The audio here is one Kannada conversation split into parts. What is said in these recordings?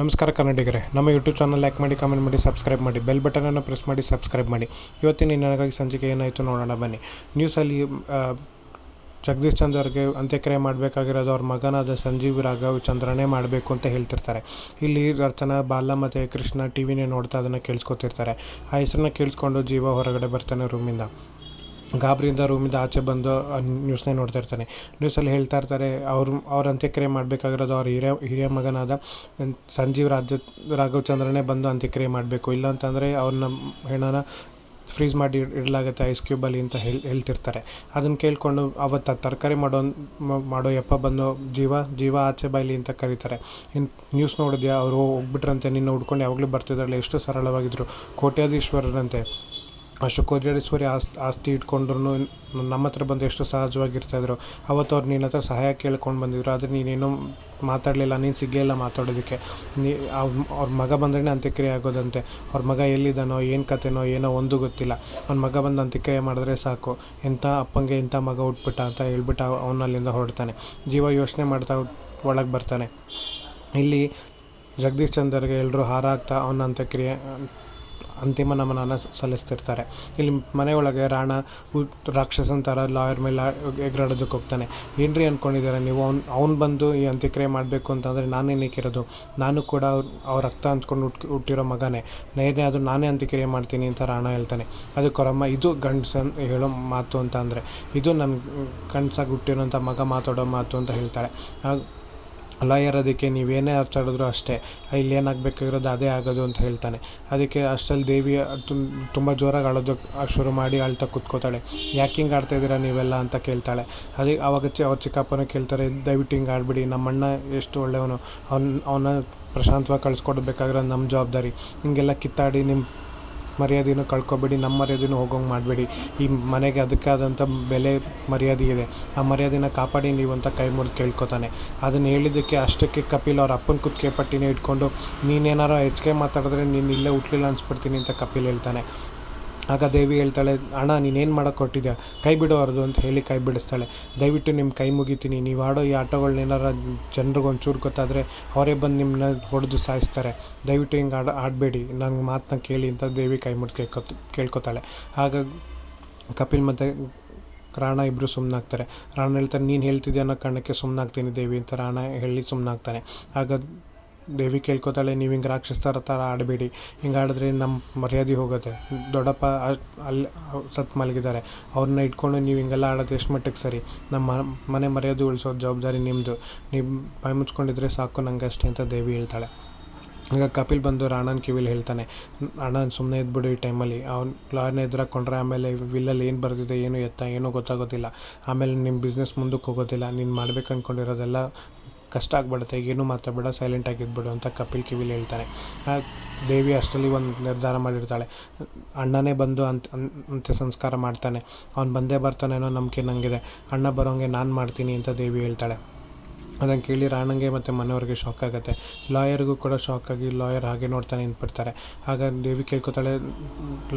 ನಮಸ್ಕಾರ ಕನ್ನಡಿಗರೇ, ನಮ್ಮ ಯೂಟ್ಯೂಬ್ ಚಾನಲ್ ಲೈಕ್ ಮಾಡಿ ಕಮೆಂಟ್ ಮಾಡಿ ಸಬ್ಸ್ಕ್ರೈಬ್ ಮಾಡಿ ಬೆಲ್ ಬಟನನ್ನು ಪ್ರೆಸ್ ಮಾಡಿ ಸಬ್ಸ್ಕ್ರೈಬ್ ಮಾಡಿ. ಇವತ್ತಿನ ನನಗಾಗಿ ಸಂಚಿಕೆ ಏನಾಯಿತು ನೋಡೋಣ ಬನ್ನಿ. ನ್ಯೂಸಲ್ಲಿ ಜಗದೀಶ್ ಚಂದ್ರಗೆ ಅಂತ್ಯಕ್ರಿಯೆ ಮಾಡಬೇಕಾಗಿರೋದು ಅವ್ರ ಮಗನಾದ ಸಂಜೀವ್ ರಾಘವ್ ಚಂದ್ರನೇ ಮಾಡಬೇಕು ಅಂತ ಹೇಳ್ತಿರ್ತಾರೆ. ಇಲ್ಲಿ ರಚನಾ ಬಾಲ ಮತ್ತು ಕೃಷ್ಣ ಟಿ ವಿನೇ ನೋಡ್ತಾ ಅದನ್ನು ಕೇಳಿಸ್ಕೊತಿರ್ತಾರೆ. ಆ ಹೆಸರನ್ನ ಕೇಳಿಸ್ಕೊಂಡು ಜೀವ ಹೊರಗಡೆ ಬರ್ತಾನೆ ರೂಮಿಂದ ಗಾಬರಿಯಿಂದ ರೂಮಿಂದ ಆಚೆ ಬಂದು ನ್ಯೂಸ್ನೇ ನೋಡ್ತಾ ಇರ್ತಾನೆ. ನ್ಯೂಸಲ್ಲಿ ಹೇಳ್ತಾ ಇರ್ತಾರೆ, ಅವ್ರು, ಅವ್ರ ಅಂತ್ಯಕ್ರಿಯೆ ಮಾಡಬೇಕಾಗಿರೋದು ಅವ್ರ ಹಿರಿಯ ಹಿರಿಯ ಮಗನಾದ ಸಂಜೀವ್ ರಾಜ ಚಂದ್ರನೇ ಬಂದು ಅಂತ್ಯಕ್ರಿಯೆ ಮಾಡಬೇಕು. ಇಲ್ಲಾಂತಂದರೆ ಅವ್ರನ್ನ ಹೆಣನ ಫ್ರೀಸ್ ಮಾಡಿ ಇಡ್- ಇಡಲಾಗುತ್ತೆ ಐಸ್ ಕ್ಯೂಬಲ್ಲಿ ಅಂತ ಹೇಳಿ, ಹೇಳ್ತಿರ್ತಾರೆ. ಅದನ್ನು ಕೇಳಿಕೊಂಡು ಅವತ್ತು ತರಕಾರಿ ಮಾಡೋ ಮಾಡೋ ಯಪ್ಪ ಬಂದು ಜೀವ ಜೀವ ಆಚೆ ಬಾಯಿಲಿ ಅಂತ ಕರೀತಾರೆ. ಇನ್ನು ನ್ಯೂಸ್ ನೋಡಿದ್ಯಾ? ಅವರು ಹೋಗ್ಬಿಟ್ರಂತೆ, ನಿನ್ನ ಹುಡ್ಕೊಂಡು ಯಾವಾಗಲೂ ಬರ್ತಿದ್ರಲ್ಲ ಎಷ್ಟು ಸರಳವಾಗಿದ್ದರು ಕೋಟ್ಯಾಧೀಶ್ವರರಂತೆ. ಕೋಟ್ಯಾಧೀಶ್ವರಿ ಆಸ್ತಿ ಆಸ್ತಿ ಇಟ್ಕೊಂಡ್ರು ನಮ್ಮ ಹತ್ರ ಬಂದು ಎಷ್ಟು ಸಹಜವಾಗಿರ್ತಾಯಿದ್ರು ಅವತ್ತು ಅವ್ರು ನಿನ್ನ ಹತ್ರ ಸಹಾಯ ಕೇಳ್ಕೊಂಡು ಬಂದಿದ್ರು, ಆದರೆ ನೀನೇನು ಮಾತಾಡಲಿಲ್ಲ, ನೀನು ಸಿಗಲಿಲ್ಲ ಮಾತಾಡೋದಕ್ಕೆ. ನೀ, ಅವ್ರ ಅವ್ರ ಮಗ ಬಂದ್ರೆ ಅಂತ್ಯಕ್ರಿಯೆ ಆಗೋದಂತೆ. ಅವ್ರ ಮಗ ಎಲ್ಲಿದ್ದಾನೋ, ಏನು ಕತೆನೋ ಏನೋ ಒಂದು ಗೊತ್ತಿಲ್ಲ. ಅವ್ನ ಮಗ ಬಂದು ಅಂತ್ಯಕ್ರಿಯೆ ಮಾಡಿದ್ರೆ ಸಾಕು. ಎಂಥ ಅಪ್ಪಂಗೆ ಇಂಥ ಮಗ ಹುಟ್ಬಿಟ್ಟ ಅಂತ ಹೇಳ್ಬಿಟ್ಟು ಅವನಲ್ಲಿಂದ ಹೊರಡ್ತಾನೆ. ಜೀವ ಯೋಚನೆ ಮಾಡ್ತಾ ಒಳಗೆ ಬರ್ತಾನೆ. ಇಲ್ಲಿ ಜಗದೀಶ್ ಚಂದರ್ಗೆ ಎಲ್ಲರೂ ಹಾರ ಹಾಕ್ತಾ ಅವನ ಅಂತ್ಯಕ್ರಿಯೆ ಅಂತಿಮ ನಮನನ ಸಲ್ಲಿಸ್ತಿರ್ತಾರೆ. ಇಲ್ಲಿ ಮನೆಯೊಳಗೆ ರಾಣ ರಾಕ್ಷಸನ ಥರ ಲಾಯರ್ ಮೇಲೆ ಎಗ್ರಾಡೋದಕ್ಕೆ ಹೋಗ್ತಾನೆ. ಏನ್ರಿ ಅಂದ್ಕೊಂಡಿದ್ದಾರೆ ನೀವು? ಅವ್ನು ಅವ್ನು ಬಂದು ಈ ಅಂತ್ಯಕ್ರಿಯೆ ಮಾಡಬೇಕು ಅಂತಂದರೆ ನಾನೇನಕ್ಕಿರೋದು ನಾನು ಕೂಡ ಅವ್ರ ಅವ್ರ ರಕ್ತ ಹಂಚ್ಕೊಂಡು ಹುಟ್ಟಿ ಹುಟ್ಟಿರೋ ಮಗನೇ. ನೇರನೇ ಅದು ನಾನೇ ಅಂತ್ಯಕ್ರಿಯೆ ಮಾಡ್ತೀನಿ ಅಂತ ರಾಣ ಹೇಳ್ತಾನೆ. ಅದು ಕೊರಮ್ಮ, ಇದು ಗಂಡ್ಸನ್ ಹೇಳೋ ಮಾತು ಅಂತ ಇದು ನನ್ನ ಗಂಡ್ಸಾಗಿ ಹುಟ್ಟಿರೋಂಥ ಮಗ ಮಾತಾಡೋ ಮಾತು ಅಂತ ಹೇಳ್ತಾಳೆ. ಲಾಯರ್ ಅದಕ್ಕೆ ನೀವೇನೇ ಅರ್ಚಾಡಿದ್ರು ಅಷ್ಟೇ. ಇಲ್ಲಿ ಏನಾಗಬೇಕಾಗಿರೋದು ಅದೇ ಆಗೋದು ಅಂತ ಹೇಳ್ತಾನೆ. ಅದಕ್ಕೆ ಅಷ್ಟರಲ್ಲಿ ದೇವಿ ತುಂಬ ಜೋರಾಗಿ ಅಳೋದಕ್ಕೆ ಶುರು ಮಾಡಿ ಅಳ್ತಾ ಕೂತ್ಕೋತಾಳೆ. ಯಾಕೆ ಹಿಂಗೆ ಆಡ್ತಾ ಇದ್ದೀರಾ ನೀವೆಲ್ಲ? ಅಂತ ಕೇಳ್ತಾಳೆ. ಅದೇ ಅವಾಗ ಚಿ, ಅವ್ರ ಚಿಕ್ಕಪ್ಪನ ಕೇಳ್ತಾರೆ, ದಯವಿಟ್ಟು ಹಿಂಗೆ ಆಡ್ಬಿಡಿ, ನಮ್ಮಣ್ಣ ಎಷ್ಟು ಒಳ್ಳೆಯವನು. ಅವ್ನ, ಅವನ ಪ್ರಶಾಂತವಾಗಿ ಕಳಿಸ್ಕೊಡ್ಬೇಕಾಗಿರೋ ನಮ್ಮ ಜವಾಬ್ದಾರಿ. ಹಿಂಗೆಲ್ಲ ಕಿತ್ತಾಡಿ ನಿಮ್ಮ ಮರ್ಯಾದೆನೂ ಕಳ್ಕೊಬೇಡಿ, ನಮ್ಮ ಮರ್ಯಾದೆನೂ ಹೋಗೋಂಗೆ ಮಾಡಬೇಡಿ. ಈ ಮನೆಗೆ ಅದಕ್ಕಾದಂಥ ಬೆಲೆ ಮರ್ಯಾದೆ ಇದೆ. ಆ ಮರ್ಯಾದೆನ ಕಾಪಾಡಿ ನೀವು ಅಂತ ಕೈ ಮುರಿದು ಕೇಳ್ಕೊತಾನೆ. ಅದನ್ನು ಹೇಳಿದ್ದಕ್ಕೆ ಅಷ್ಟಕ್ಕೆ ಕಪಿಲ್ ಅವ್ರ ಅಪ್ಪನ ಕುತ್ತಿಗೆ ಪಟ್ಟಿನೇ ಇಟ್ಕೊಂಡು, ನೀನೇನಾರು ಹೆಚ್ಚಿಗೆ ಮಾತಾಡಿದ್ರೆ ನೀನು ಇಲ್ಲೇ ಹುಟ್ಲಿಲ್ಲ ಅನ್ಸ್ಬಿಡ್ತೀನಿ ಅಂತ ಕಪಿಲ್ ಹೇಳ್ತಾನೆ. ಆಗ ದೇವಿ ಹೇಳ್ತಾಳೆ, ಅಣ್ಣ, ನೀನೇನು ಮಾಡೋಕೆ ಹೊಟ್ಟಿದ್ಯಾ ಕೈ ಬಿಡಬಾರ್ದು ಅಂತ ಹೇಳಿ ಕೈ ಬಿಡಿಸ್ತಾಳೆ. ದಯವಿಟ್ಟು ನಿಮ್ಮ ಕೈ ಮುಗಿತೀನಿ. ನೀವು ಆಡೋ ಈ ಆಟಗಳನ್ನೇನಾರ ಜನರಿಗೆ ಒಂಚೂರು ಗೊತ್ತಾದರೆ ಅವರೇ ಬಂದು ನಿಮ್ಮನ್ನ ಹೊಡೆದು ಸಾಯಿಸ್ತಾರೆ. ದಯವಿಟ್ಟು ಹಿಂಗೆ ಆಡ, ಆಡಬೇಡಿ. ನಂಗೆ ಮಾತನ್ನ ಕೇಳಿ ಅಂತ ದೇವಿ ಕೈ ಮುಟ್ಟು ಕೇಳ್ಕೊ ಕೇಳ್ಕೊತಾಳೆ. ಆಗ ಕಪಿಲ್ ಮತ್ತು ರಾಣ ಇಬ್ಬರು ಸುಮ್ಮನಾಗ್ತಾರೆ ರಾಣ ಹೇಳ್ತಾರೆ ನೀನು ಹೇಳ್ತಿದ್ದೆ ಅನ್ನೋ ಕಾರಣಕ್ಕೆ ಸುಮ್ಮನಾಗ್ತೀನಿ ದೇವಿ ಅಂತ ರಾಣ ಹೇಳಿ ಸುಮ್ಮನಾಗ್ತಾನೆ ಆಗ ದೇವಿ ಕೇಳ್ಕೊತಾಳೆ, ನೀವು ಹಿಂಗೆ ರಾಕ್ಷಸರ ಥರ ಆಡಬೇಡಿ. ಹಿಂಗೆ ಆಡಿದ್ರೆ ನಮ್ಮ ಮರ್ಯಾದೆ ಹೋಗುತ್ತೆ. ದೊಡ್ಡಪ್ಪ ಅಲ್ಲಿ ಸತ್ ಮಲಗಿದ್ದಾರೆ. ಅವ್ರನ್ನ ಇಟ್ಕೊಂಡು ನೀವು ಹಿಂಗೆಲ್ಲ ಆಡೋದು ಎಷ್ಟು ಮಟ್ಟಿಗೆ ಸರಿ? ನಮ್ಮ ಮನೆ ಮರ್ಯಾದೆ ಉಳಿಸೋ ಜವಾಬ್ದಾರಿ ನಿಮ್ಮದು ನೀವು ಬಾಯಿ ಮುಚ್ಕೊಂಡಿದ್ರೆ ಸಾಕು ನಂಗೆ ಅಷ್ಟೇ ಅಂತ ದೇವಿ ಹೇಳ್ತಾಳೆ. ಈಗ ಕಪಿಲ್ ಬಂದು ರಾಣನ್ ಕಿವಿಲಿ ಹೇಳ್ತಾನೆ, ಅಣ್ಣ ಸುಮ್ಮನೆ ಇದ್ಬಿಡು ಈ ಟೈಮಲ್ಲಿ. ಅವ್ನು ಲಾಯರ್ನ ಎದುರಾಕೊಂಡ್ರೆ ಆಮೇಲೆ ವಿಲ್ಲಲ್ಲಿ ಏನು ಬರ್ತಿದೆ ಏನು ಎತ್ತ, ಏನೂ ಗೊತ್ತಾಗೋದಿಲ್ಲ. ಆಮೇಲೆ ನಿಮ್ಮ ಬಿಸ್ನೆಸ್ ಮುಂದಕ್ಕೆ ಹೋಗೋದಿಲ್ಲ. ನೀನು ಮಾಡ್ಬೇಕು ಅಂದ್ಕೊಂಡಿರೋದೆಲ್ಲ ಕಷ್ಟ ಆಗ್ಬಿಡುತ್ತೆ, ಏನು ಮಾತಾಡಬೇಡ ಸೈಲೆಂಟ್ ಆಗಿದ್ಬಿಡು ಅಂತ ಕಪಿಲ್ ಕಿವಿಲಿ ಹೇಳ್ತಾನೆ. ದೇವಿ ಅಷ್ಟರಲ್ಲಿ ಒಂದು ನಿರ್ಧಾರ ಮಾಡಿರ್ತಾಳೆ. ಅಣ್ಣನೇ ಬಂದು ಅಂತ ಅಂತ್ಯ ಸಂಸ್ಕಾರ ಮಾಡ್ತಾನೆ. ಅವ್ನು ಬಂದೇ ಬರ್ತಾನೆ ಅನ್ನೋ ನಂಬಿಕೆ ನನಗಿದೆ ಅಣ್ಣ ಬರೋಂಗೆ ನಾನು ಮಾಡ್ತೀನಿ ಅಂತ ದೇವಿ ಹೇಳ್ತಾಳೆ. ಅದನ್ನು ಕೇಳಿ ರಾಣಂಗೆ ಮತ್ತು ಮನೆಯವ್ರಿಗೆ ಶಾಕ್ ಆಗುತ್ತೆ. ಲಾಯರ್ಗೂ ಕೂಡ ಶಾಕ್ ಆಗಿ ಲಾಯರ್ ಹಾಗೆ ನೋಡ್ತಾನೆ ನಿಂತ್ಬಿಡ್ತಾರೆ. ಆಗ ದೇವಿ ಕೇಳ್ಕೊತಾಳೆ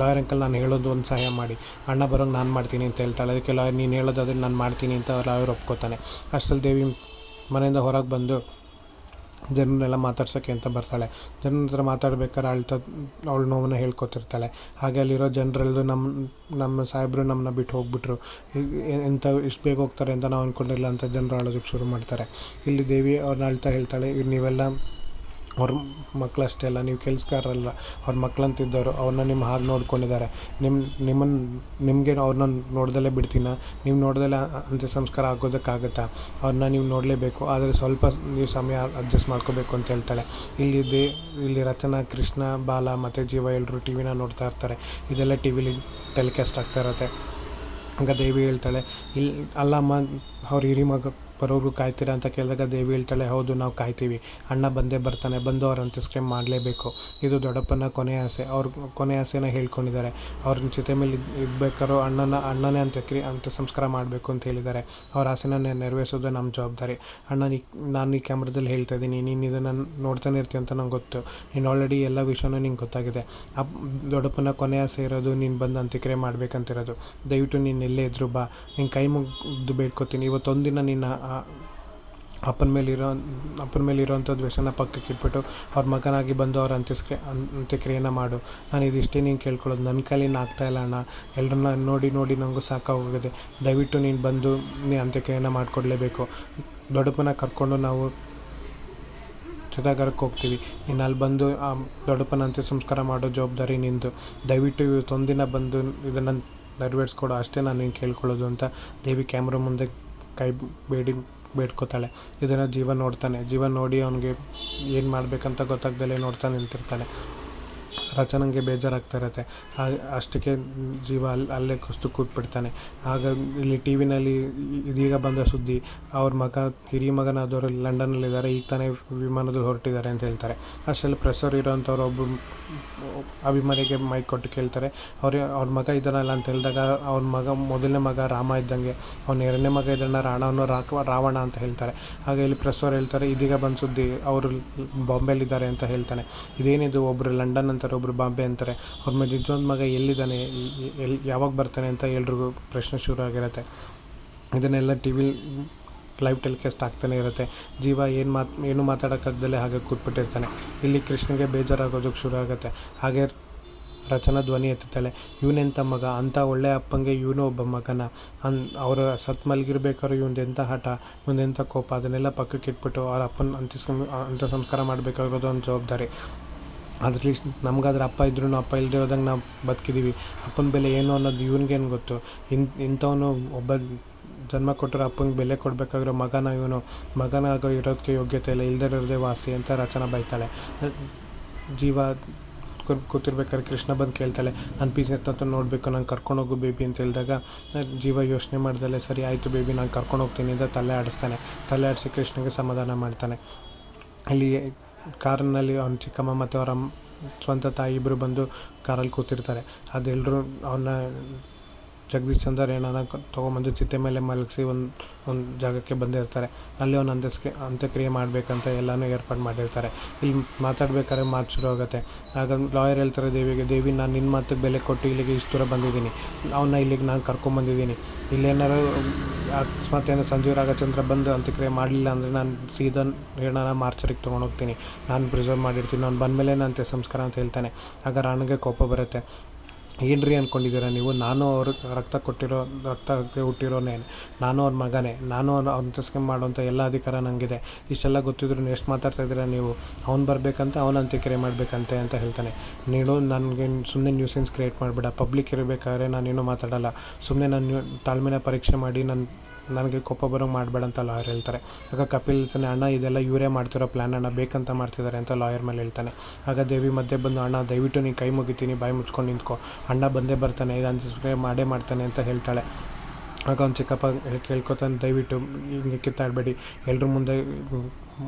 ಲಾಯರ್ ಅಂಕಲ್ ನಾನು ಹೇಳೋದು ಒಂದು ಸಹಾಯ ಮಾಡಿ. ಅಣ್ಣ ಬರೋಂಗೆ ನಾನು ಮಾಡ್ತೀನಿ ಅಂತ ಹೇಳ್ತಾಳೆ. ಅದಕ್ಕೆ ಲಾಯರ್ ನೀನು ಹೇಳೋದಾದ್ರೆ ನಾನು ಮಾಡ್ತೀನಿ ಅಂತ ಲಾಯರ್ ಒಪ್ಕೋತಾನೆ. ಅಷ್ಟರಲ್ಲಿ ದೇವಿ ಮನೆಯಿಂದ ಹೊರಗೆ ಬಂದು ಜನರನ್ನೆಲ್ಲ ಮಾತಾಡ್ಸೋಕ್ಕೆ ಅಂತ ಬರ್ತಾಳೆ. ಜನರ ಹತ್ರ ಮಾತಾಡ್ಬೇಕಾದ್ರೆ ಅಳ್ತಾ ಅವಳ ನೋವನ್ನು ಹೇಳ್ಕೊತಿರ್ತಾಳೆ. ಹಾಗೆ ಅಲ್ಲಿರೋ ಜನರೆಲ್ಲರೂ ನಮ್ಮ ನಮ್ಮ ಸಾಹೇಬರು ನಮ್ಮನ್ನ ಬಿಟ್ಟು ಹೋಗ್ಬಿಟ್ರು. ಎಂಥ ಇಷ್ಟು ಬೇಗ ಹೋಗ್ತಾರೆ ಅಂತ ನಾವು ಅಂದ್ಕೊಂಡಿಲ್ಲ ಅಂತ ಜನರು ಅಳೋದಕ್ಕೆ ಶುರು ಮಾಡ್ತಾರೆ. ಇಲ್ಲಿ ದೇವಿ ಅವ್ರನ್ನ ಅಳ್ತಾ ಹೇಳ್ತಾಳೆ ಈಗ ನೀವೆಲ್ಲ ಅವ್ರ ಮಕ್ಕಳಷ್ಟೇ ಅಲ್ಲ, ನೀವು ಕೆಲಸಗಾರರಲ್ಲ, ಅವ್ರ ಮಕ್ಳಂತಿದ್ದವರು ಅವ್ರನ್ನ ನಿಮ್ಮ ಹಾಗೆ ನೋಡ್ಕೊಂಡಿದ್ದಾರೆ. ನಿಮ್ಮ ನಿಮ್ಮನ್ನು ನಿಮಗೆ ಅವ್ರನ್ನ ನೋಡ್ದಲೇ ಬಿಡ್ತೀನ? ನೀವು ನೋಡ್ದಲೇ ಅಂತ್ಯ ಸಂಸ್ಕಾರ ಆಗೋದಕ್ಕಾಗತ್ತಾ? ಅವ್ರನ್ನ ನೀವು ನೋಡಲೇಬೇಕು, ಆದರೆ ಸ್ವಲ್ಪ ನೀವು ಸಮಯ ಅಡ್ಜಸ್ಟ್ ಮಾಡ್ಕೋಬೇಕು ಅಂತ ಹೇಳ್ತಾಳೆ. ಇಲ್ಲಿ ದೇ, ಇಲ್ಲಿ ರಚನಾ, ಕೃಷ್ಣ, ಬಾಲ ಮತ್ತು ಜೀವ ಎಲ್ಲರೂ ಟಿ ವಿನ ನೋಡ್ತಾ ಇರ್ತಾರೆ. ಇದೆಲ್ಲ ಟಿ ವಿಲಿ ಟೆಲಿಕಾಸ್ಟ್ ಆಗ್ತಾ ಇರುತ್ತೆ. ಹಂಗ ದೇವಿ ಹೇಳ್ತಾಳೆ ಇಲ್ಲಿ ಅಲ್ಲಮ್ಮ, ಅವ್ರ ಹಿರಿ ಮಗ ಬರೋರು ಕಾಯ್ತೀರಾ ಅಂತ ಕೇಳಿದಾಗ ದೇವಿ ಹೇಳ್ತಾಳೆ, ಹೌದು, ನಾವು ಕಾಯ್ತೀವಿ. ಅಣ್ಣ ಬಂದೇ ಬರ್ತಾನೆ, ಬಂದು ಅವ್ರ ಅಂತ್ಯಸ್ಕ್ರಿಯೆ ಮಾಡಲೇಬೇಕು. ಇದು ದೊಡ್ಡಪ್ಪನ ಕೊನೆಯ ಆಸೆ. ಅವ್ರ ಕೊನೆ ಆಸೆನ ಹೇಳ್ಕೊಂಡಿದ್ದಾರೆ. ಅವ್ರ ಜೊತೆ ಮೇಲೆ ಇದ್- ಇದ್ಬೇಕಾದ್ರೂ ಅಣ್ಣನ, ಅಣ್ಣನೇ ಅಂತ್ಯಕ್ರಿ ಅಂತ್ಯ ಸಂಸ್ಕಾರ ಮಾಡಬೇಕು ಅಂತ ಹೇಳಿದ್ದಾರೆ. ಅವ್ರ ಆಸೆನ ನೆರವೇರಿಸೋದು ನಮ್ಮ ಜವಾಬ್ದಾರಿ. ಅಣ್ಣ, ನೀ, ನಾನು ಈ ಕ್ಯಾಮ್ರಾದಲ್ಲಿ ಹೇಳ್ತಾ ಇದ್ದೀನಿ. ನೀನು ಇದನ್ನು ನೋಡ್ತಾನೆ ಇರ್ತೀಯ ಅಂತ ನಂಗೆ ಗೊತ್ತು. ನೀನು ಆಲ್ರೆಡಿ ಎಲ್ಲ ವಿಷಯನೂ ನಿಂಗೆ ಗೊತ್ತಾಗಿದೆ. ಅಪ್, ದೊಡ್ಡಪ್ಪನ ಕೊನೆ ಆಸೆ ಇರೋದು ನೀನು ಬಂದು ಅಂತ್ಯಕ್ರಿಯೆ ಮಾಡಬೇಕಂತಿರೋದು. ದಯವಿಟ್ಟು ನೀನು ಎಲ್ಲೇ ಇದ್ರು ಬಾ. ನಿನ್ನ ಕೈ ಮುಗಿದು ಬೇಡ್ಕೊತೀನಿ. ಇವತ್ತೊಂದಿನ ನಿನ್ನ ಅಪ್ಪನ ಮೇಲಿರೋ, ಅಪ್ಪನ ಮೇಲಿರೋಂಥ ದ್ವೇಷನ ಪಕ್ಕಕ್ಕೆ ಇಟ್ಬಿಟ್ಟು ಅವ್ರ ಮಗನಾಗಿ ಬಂದು ಅವ್ರ ಅಂತ್ಯಸ್ಕ್ರಿ, ಅಂತ್ಯಕ್ರಿಯೆನ ಮಾಡು. ನಾನು ಇದಿಷ್ಟೇ ನೀನು ಕೇಳ್ಕೊಳ್ಳೋದು. ನನ್ನ ಕೈಲಿಂದ ಆಗ್ತಾಯಿಲ್ಲ ಅಣ್ಣ. ಎಲ್ಲರನ್ನ ನೋಡಿ ನೋಡಿ ನನಗೂ ಸಾಕಾಗೋಗಿದೆ. ದಯವಿಟ್ಟು ನೀನು ಬಂದು ನೀ ಅಂತ್ಯಕ್ರಿಯೆನ ಮಾಡಿಕೊಡ್ಲೇಬೇಕು. ದೊಡ್ಡಪ್ಪನ ಕರ್ಕೊಂಡು ನಾವು ಚಿತಾಗಾರಕ್ಕೆ ಹೋಗ್ತೀವಿ. ನೀನು ಅಲ್ಲಿ ಬಂದು, ಆ ದೊಡ್ಡಪ್ಪನ ಅಂತ್ಯ ಸಂಸ್ಕಾರ ಮಾಡೋ ಜವಾಬ್ದಾರಿ ನಿಂದು. ದಯವಿಟ್ಟು ಇವತ್ತೊಂದಿನ ಬಂದು ಇದನ್ನು ನೆರವೇರಿಸ್ಕೊಡು. ಅಷ್ಟೇ ನಾನು ನೀನು ಕೇಳ್ಕೊಳ್ಳೋದು ಅಂತ ದೇವಿ ಕ್ಯಾಮ್ರಾ ಮುಂದೆ ಕೈ ಬೇಡಿ ಬೇಡ್ಕೋತಾಳೆ. ಇದನ್ನು ಜೀವ ನೋಡ್ತಾನೆ. ಜೀವ ನೋಡಿ ಅವನಿಗೆ ಏನು ಮಾಡಬೇಕಂತ ಗೊತ್ತಾಗ್ದಲೇ ನೋಡ್ತಾ ನಿಂತಿರ್ತಾನೆ ರಚನಂಗೆ ಬೇಜಾರಾಗ್ತಾ ಇರುತ್ತೆ. ಅಷ್ಟಕ್ಕೆ ಜೀವ ಅಲ್ಲಿ ಅಲ್ಲೇ ಕುಸ್ತು ಕೂತ್ಬಿಡ್ತಾನೆ. ಆಗ ಇಲ್ಲಿ ಟಿ ವಿನಲ್ಲಿ ಇದೀಗ ಬಂದ ಸುದ್ದಿ, ಅವ್ರ ಮಗ, ಹಿರಿಯ ಮಗನಾದವರು ಲಂಡನ್ನಲ್ಲಿದ್ದಾರೆ, ಈಗ ತಾನೇ ವಿಮಾನದಲ್ಲಿ ಹೊರಟಿದ್ದಾರೆ ಅಂತ ಹೇಳ್ತಾರೆ. ಅಷ್ಟರಲ್ಲಿ ಪ್ರೆಸರ್ ಇರೋಂಥವ್ರು ಒಬ್ಬರು ಅಭಿಮಾನಿಗೆ ಮೈಕ್ ಕೊಟ್ಟು ಕೇಳ್ತಾರೆ. ಅವ್ರ ಅವ್ರ ಮಗ ಇದ್ದಾನಲ್ಲ ಅಂತ ಹೇಳಿದಾಗ ಅವ್ರ ಮಗ, ಮೊದಲನೇ ಮಗ ರಾಮ ಇದ್ದಂಗೆ, ಅವ್ನ ಎರಡನೇ ಮಗ ಇದ್ದಾನ ರಾಣವನ್ನು ರಾಕ, ರಾವಣ ಅಂತ ಹೇಳ್ತಾರೆ. ಹಾಗೆ ಇಲ್ಲಿ ಪ್ರೆಸರ್ ಹೇಳ್ತಾರೆ, ಇದೀಗ ಬಂದ ಸುದ್ದಿ, ಅವರು ಬಾಂಬೆಲಿದ್ದಾರೆ ಅಂತ ಹೇಳ್ತಾನೆ. ಇದೇನಿದು ಒಬ್ಬರು ಲಂಡನ್ ಅಂತಾರೆ ಒಬ್ಬರು ಬಾಂಬೆ ಅಂತಾರೆ. ಅವ್ರ ಮೇಲೆ ಮಗ ಎಲ್ಲಿದ್ದಾನೆ ಎಲ್ಲಿ ಯಾವಾಗ ಬರ್ತಾನೆ ಅಂತ ಎಲ್ರಿಗೂ ಪ್ರಶ್ನೆ ಶುರು ಆಗಿರುತ್ತೆ. ಇದನ್ನೆಲ್ಲ ಟಿ ವಿ ಲೈವ್ ಟೆಲಿಕಾಸ್ಟ್ ಆಗ್ತಾನೆ ಇರುತ್ತೆ. ಜೀವ ಏನು ಮಾತು, ಏನು ಮಾತಾಡೋಕ್ಕಾಗ್ದಲೇ ಹಾಗೆ ಕೂತ್ಬಿಟ್ಟಿರ್ತಾನೆ. ಇಲ್ಲಿ ಕೃಷ್ಣಗೆ ಬೇಜಾರಾಗೋದಕ್ಕೆ ಶುರು ಆಗುತ್ತೆ. ಹಾಗೆ ರಚನಾ ಧ್ವನಿ ಎತ್ತುತ್ತಾಳೆ. ಇವನೆಂಥ ಮಗ? ಅಂಥ ಒಳ್ಳೆ ಅಪ್ಪಂಗೆ ಇವನು ಒಬ್ಬ ಮಗನ? ಅನ್, ಅವರ ಸತ್ ಮಲಗಿರ್ಬೇಕಾದ್ರೆ ಎಂಥ ಹಠ? ಎಂಥ ಕೋಪ? ಅದನ್ನೆಲ್ಲ ಪಕ್ಕಕ್ಕೆ ಇಟ್ಬಿಟ್ಟು ಅವ್ರ ಅಪ್ಪನ ಅಂತ್ಯ ಅಂತ್ಯ ಸಂಸ್ಕಾರ ಮಾಡಬೇಕಾಗಿರೋದು ಒಂದು ಜವಾಬ್ದಾರಿ. ಅಟ್ಲೀಸ್ಟ್ ನಮ್ಗಾದ್ರೆ ಅಪ್ಪ ಇದ್ರೂ ಅಪ್ಪ ಇಲ್ಲದೆ ಹೋದಂಗೆ ನಾವು ಬದುಕಿದ್ದೀವಿ ಅಪ್ಪನ ಬೆಲೆ ಏನು ಅನ್ನೋದು ಇವ್ನಿಗೇನು ಗೊತ್ತು? ಇನ್, ಇಂಥವನು ಒಬ್ಬ ಜನ್ಮ ಕೊಟ್ಟರೆ ಅಪ್ಪಂಗೆ ಬೆಲೆ ಕೊಡಬೇಕಾಗಿರೋ ಮಗನ ಇವನು. ಮಗನಾಗೋ ಇರೋದಕ್ಕೆ ಯೋಗ್ಯತೆ ಇಲ್ಲ ಇಲ್ಲದೇ ವಾಸಿ ಅಂತ ರಚನಾ ಬೈತಾಳೆ. ಜೀವ ಕೂತಿರ್ಬೇಕಾದ್ರೆ ಕೃಷ್ಣ ಬಂದು ಕೇಳ್ತಾಳೆ, ನಾನು ಪೀಸ್ ಎತ್ತ ನೋಡಬೇಕು ನಾನು ಕರ್ಕೊಂಡೋಗು ಬೇಬಿ ಅಂತ ಹೇಳಿದಾಗ ಜೀವ ಯೋಚನೆ ಮಾಡ್ದಲೆ, ಸರಿ, ಆಯಿತು ಬೇಬಿ, ನಾನು ಕರ್ಕೊಂಡು ಹೋಗ್ತೀನಿ ಅಂತ ತಲೆ ಆಡಿಸ್ತಾನೆ. ತಲೆ ಆಡಿಸಿ ಕೃಷ್ಣಗೆ ಸಮಾಧಾನ ಮಾಡ್ತಾನೆ. ಅಲ್ಲಿ ಕಾರಿನಲ್ಲಿ ಅವ್ನ ಚಿಕ್ಕಮ್ಮ ಮತ್ತು ಅವರ ಸ್ವಂತ ತಾಯಿ ಇಬ್ಬರು ಬಂದು ಕಾರಲ್ಲಿ ಕೂತಿರ್ತಾರೆ. ಅದೆಲ್ಲರೂ ಅವನ್ನ ಜಗದೀಶ್ ಚಂದರ್ ಏನಾನ ತೊಗೊಂಬಂದು ಚಿತೆ ಮೇಲೆ ಮಲಗಿಸಿ ಒಂದು ಒಂದು ಜಾಗಕ್ಕೆ ಬಂದಿರ್ತಾರೆ. ಅಲ್ಲಿ ಒಂದು ಅಂತ್ಯಸ್ಕ್ರಿ, ಅಂತ್ಯಕ್ರಿಯೆ ಮಾಡಬೇಕಂತ ಎಲ್ಲನೂ ಏರ್ಪಾಡು ಮಾಡಿರ್ತಾರೆ. ಇಲ್ಲಿ ಮಾತಾಡ್ಬೇಕಾದ್ರೆ ಮಾತು ಶುರು ಆಗುತ್ತೆ. ಆಗ ಲಾಯರ್ ಹೇಳ್ತಾರೆ ದೇವಿಗೆ, ದೇವಿ, ನಾನು ನಿನ್ನ ಮಾತಿಗೆ ಬೆಲೆ ಕೊಟ್ಟು ಇಲ್ಲಿಗೆ ಇಷ್ಟು ದೂರ ಬಂದಿದ್ದೀನಿ. ಅವನ್ನ ಇಲ್ಲಿಗೆ ನಾನು ಕರ್ಕೊಂಬಂದಿದ್ದೀನಿ ಇಲ್ಲೇನಾರು ಅಕಸ್ಮಾತ್ ಏನೋ ಸಂಜೀವ್ ರಾಘಚಂದ್ರ ಬಂದು ಅಂತ್ಯಕ್ರಿಯೆ ಮಾಡಲಿಲ್ಲ ಅಂದರೆ ನಾನು ಸೀದಾ ಏನಾರ ಮಾರ್ಚರಿಗೆ ತೊಗೊಂಡೋಗ್ತೀನಿ ನಾನು ಪ್ರಿಸರ್ವ್ ಮಾಡಿರ್ತೀನಿ. ಅವ್ನು ಬಂದಮೇಲೆ ನಾನು ಅಂತ್ಯ ಸಂಸ್ಕಾರ ಅಂತ ಹೇಳ್ತಾನೆ. ಆಗ ರಾಣಿಗೆ ಕೋಪ ಬರುತ್ತೆ. ಏನು ರೀ ಅಂದ್ಕೊಂಡಿದ್ದೀರ ನೀವು? ನಾನು ಅವ್ರಿಗೆ ರಕ್ತ ಕೊಟ್ಟಿರೋ, ರಕ್ತಕ್ಕೆ ಹುಟ್ಟಿರೋನೇ, ನಾನು ಅವ್ರ ಮಗನೇ, ನಾನು ಅವ್ನ ಮಾಡುವಂಥ ಎಲ್ಲ ಅಧಿಕಾರ ನನಗಿದೆ ಇಷ್ಟೆಲ್ಲ ಗೊತ್ತಿದ್ರು ಎಷ್ಟು ಮಾತಾಡ್ತಾ ಇದ್ದೀರಾ ನೀವು? ಅವ್ನು ಬರಬೇಕಂತ ಅವನ ಅಂತ್ಯಕ್ರಿಯೆ ಮಾಡಬೇಕಂತೆ ಅಂತ ಹೇಳ್ತಾನೆ. ನೀನು ನನಗೆ ಸುಮ್ಮನೆ ನ್ಯೂಸೆನ್ಸ್ ಕ್ರಿಯೇಟ್ ಮಾಡಿಬಿಡ. ಪಬ್ಲಿಕ್ ಇರಬೇಕಾದ್ರೆ ನಾನೇನು ಮಾತಾಡೋಲ್ಲ. ಸುಮ್ಮನೆ ನಾನು ತಾಳ್ಮೆನ ಪರೀಕ್ಷೆ ಮಾಡಿ ನನ್ನ ನನಗೆ ಕೋಪ ಬರೋ ಮಾಡಬೇಡ ಅಂತ ಲಾಯರ್ ಹೇಳ್ತಾರೆ. ಆಗ ಕಪಿಲ್ ಹೇಳ್ತಾನೆ ಅಣ್ಣ, ಇದೆಲ್ಲ ಇವರೇ ಮಾಡ್ತಿರೋ ಪ್ಲ್ಯಾನ್ ಅಣ್ಣ, ಬೇಕಂತ ಮಾಡ್ತಿದ್ದಾರೆ ಅಂತ ಲಾಯರ್ ಮೇಲೆ ಹೇಳ್ತಾನೆ. ಆಗ ದೇವಿ ಮಧ್ಯೆ ಬಂದು, ಅಣ್ಣ, ದಯವಿಟ್ಟು ನೀನು ಕೈ ಮುಗಿತೀನಿ, ಬಾಯಿ ಮುಚ್ಕೊಂಡು ನಿಂತ್ಕೊ. ಅಣ್ಣ ಬಂದೇ ಬರ್ತಾನೆ, ಇದು ಅನ್ಸಿಸ್ರೆ ಮಾಡೇ ಮಾಡ್ತಾನೆ ಅಂತ ಹೇಳ್ತಾಳೆ. ಆಗ ಅವ್ನು ಚಿಕ್ಕಪ್ಪ ಕೇಳ್ಕೊತಾನೆ, ದಯವಿಟ್ಟು ಹಿಂಗೆ ಕಿತ್ತಾಡಬೇಡಿ. ಎಲ್ಲರೂ ಮುಂದೆ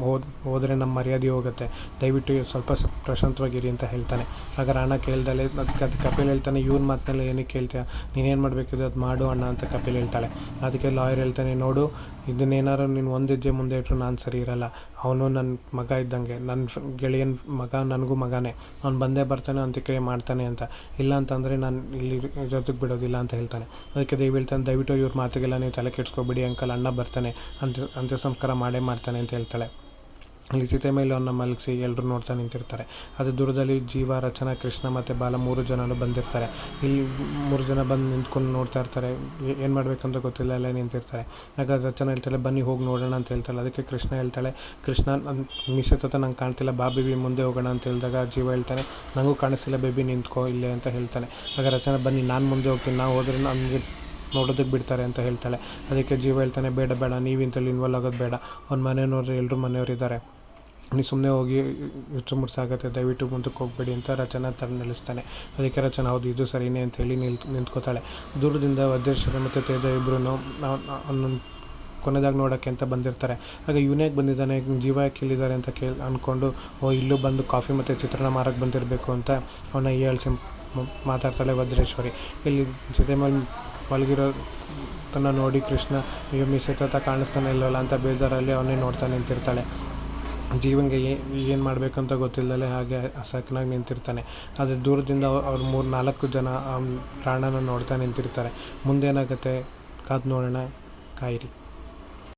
ಹೋದ್, ಹೋದರೆ ನಮ್ಮ ಮರ್ಯಾದೆ ಹೋಗುತ್ತೆ. ದಯವಿಟ್ಟು ಸ್ವಲ್ಪ ಪ್ರಶಾಂತವಾಗಿರಿ ಅಂತ ಹೇಳ್ತಾನೆ. ಆಗ ರಾಣ ಕೇಳ್ದಲೆ, ಅದು ಕಪಿಲ್ ಹೇಳ್ತಾನೆ, ಇವ್ನ ಮಾತನ್ನೆಲ್ಲ ಏನಕ್ಕೆ ಕೇಳ್ತೀಯ? ನೀನೇನು ಮಾಡಬೇಕಿದ್ರೆ ಅದು ಮಾಡು ಅಣ್ಣ ಅಂತ ಕಪಿಲ್ ಹೇಳ್ತಾಳೆ. ಅದಕ್ಕೆ ಲಾಯರ್ ಹೇಳ್ತಾನೆ, ನೋಡು ಇದನ್ನೇನಾರು ನೀನು ಒಂದು ಮುಂದೆ ಇಟ್ಟರು ನಾನು ಸರಿ ಇರಲ್ಲ. ಅವನು ನನ್ನ ಮಗ ಇದ್ದಂಗೆ. ನನ್ನ ಗೆಳೆಯನ ಮಗ ನನಗೂ ಮಗನೇ. ಅವ್ನು ಬಂದೇ ಬರ್ತಾನೆ, ಅಂತ್ಯಕ್ರಿಯೆ ಮಾಡ್ತಾನೆ ಅಂತ. ಇಲ್ಲ ಅಂತಂದರೆ ನಾನು ಇಲ್ಲಿ ಇರೋದಕ್ಕೆ ಬಿಡೋದಿಲ್ಲ ಅಂತ ಹೇಳ್ತಾನೆ. ಅದಕ್ಕೆ ದಯವಿ ಹೇಳ್ತಾನೆ, ದಯವಿಟ್ಟು ಇವ್ರ ಮಾತಿಗೆಲ್ಲ ನೀವು ತಲೆ ಕೆಡ್ಸ್ಕೊಬಿಡಿ, ಅಂಕಲ್ ಅಣ್ಣ ಬರ್ತಾನೆ. ಅಂತ ಅಂತ್ಯ ಸಂಸ್ಕಾರ ಮಾಡೇ ಮಾಡ್ತಾನೆ ಅಂತ ಹೇಳ್ತಾಳೆ. ಅಲ್ಲಿ ಚಿತೆ ಮೇಲೆ ಅವನ್ನ ಮಲಗಿಸಿ ಎಲ್ಲರೂ ನೋಡ್ತಾ ನಿಂತಿರ್ತಾರೆ. ಅದು ದೂರದಲ್ಲಿ ಜೀವ, ರಚನಾ, ಕೃಷ್ಣ ಮತ್ತು ಬಾಲ ಮೂರು ಜನರು ಬಂದಿರ್ತಾರೆ. ಇಲ್ಲಿ ಮೂರು ಜನ ಬಂದು ನಿಂತ್ಕೊಂಡು ನೋಡ್ತಾ ಇರ್ತಾರೆ. ಏನು ಮಾಡಬೇಕಂತ ಗೊತ್ತಿಲ್ಲ ಎಲ್ಲ ನಿಂತಿರ್ತಾರೆ. ಆಗ ರಚನಾ ಹೇಳ್ತಾಳೆ, ಬನ್ನಿ ಹೋಗಿ ನೋಡೋಣ ಅಂತ ಹೇಳ್ತಾಳೆ. ಅದಕ್ಕೆ ಕೃಷ್ಣ ಹೇಳ್ತಾಳೆ, ಕೃಷ್ಣ ಮಿಸೆ ತತ್ತ ನಂಗೆ ಕಾಣ್ತಿಲ್ಲ, ಬಾ ಬೇಬಿ ಮುಂದೆ ಹೋಗೋಣ ಅಂತ ಹೇಳಿದಾಗ ಜೀವ ಹೇಳ್ತಾನೆ ನನಗೂ ಕಾಣಿಸ್ತಿಲ್ಲ ಬೇಬಿ, ನಿಂತ್ಕೋ ಇಲ್ಲೇ ಅಂತ ಹೇಳ್ತಾನೆ. ಆಗ ರಚನಾ, ಬನ್ನಿ ನಾನು ಮುಂದೆ ಹೋಗ್ತೀನಿ, ನಾವು ಹೋದ್ರೆ ನನಗೆ ನೋಡೋದಕ್ಕೆ ಬಿಡ್ತಾರೆ ಅಂತ ಹೇಳ್ತಾಳೆ. ಅದಕ್ಕೆ ಜೀವ ಹೇಳ್ತಾನೆ, ಬೇಡ ಬೇಡ ನೀವು ಇಂಥಲ್ಲಿ ಇನ್ವಾಲ್ವ್ ಆಗೋದು ಬೇಡ. ಅವ್ನ ಮನೆಯವ್ರು ಎಲ್ಲರೂ ಮನೆಯವರಿದ್ದಾರೆ ನೀವು ಸುಮ್ಮನೆ ಹೋಗಿ ಹೆಚ್ಚು ಮುಟ್ಸಾಗತ್ತೆ ದಯವಿಟ್ಟು ಮುಂದಕ್ಕೆ ಹೋಗಬೇಡಿ ಅಂತ ರಚನಾ ತರ ನಿಲ್ಲಿಸ್ತಾನೆ ಅದಕ್ಕೆ ರಚನಾ, ಹೌದು, ಇದು ಸರಿನೇ ಅಂತ ಹೇಳಿ ನಿಲ್ತು ನಿಂತ್ಕೋತಾಳೆ. ದೂರದಿಂದ ವಜ್ರೇಶ್ವರ ಮತ್ತು ತೇಜ ಇಬ್ಬರೂ ಅವನನ್ನು ಕೊನೆದಾಗ ನೋಡೋಕ್ಕೆ ಅಂತ ಬಂದಿರ್ತಾರೆ. ಆಗ ಇವನ್ಯಾಕೆ ಬಂದಿದ್ದಾನೆ? ಜೀವ ಕೇಳಿದ್ದಾರೆ ಅಂತ ಕೇಳಿ ಅಂದ್ಕೊಂಡು ಓ, ಇಲ್ಲೂ ಬಂದು ಕಾಫಿ ಮತ್ತು ಚಿತ್ರಾನ್ನ ಮಾರಕ್ಕೆ ಬಂದಿರಬೇಕು ಅಂತ ಅವನ ಹೇಳ್ಸಿ ಮಾತಾಡ್ತಾಳೆ ವಜ್ರೇಶ್ವರಿ. ಇಲ್ಲಿ ಜೊತೆ ಮೇಲೆ ಮಲಗಿರೋ ತನ್ನ ನೋಡಿ ಕೃಷ್ಣ, ಅಯ್ಯೋ, ಮಿಸ್ ಕಾಣಿಸ್ತಾನೆ ಇಲ್ಲವಲ್ಲ ಅಂತ ಬೇಜಾರಲ್ಲಿ ಅವನೇ ನೋಡ್ತಾ ನಿಂತಿರ್ತಾಳೆ. ಜೀವನ್ಗೆ ಏನು ಮಾಡಬೇಕಂತ ಗೊತ್ತಿಲ್ಲದಲೇ ಹಾಗೆ ಅಸಹ್ಯನಾಗಿ ನಿಂತಿರ್ತಾನೆ. ಆದರೆ ದೂರದಿಂದ ಅವ್ರು ಮೂರು ನಾಲ್ಕು ಜನ ಪ್ರಾಣನ ನೋಡ್ತಾ ನಿಂತಿರ್ತಾರೆ. ಮುಂದೇನಾಗುತ್ತೆ? ಕಾದು ನೋಡೋಣ. ಕಾಯಿರಿ.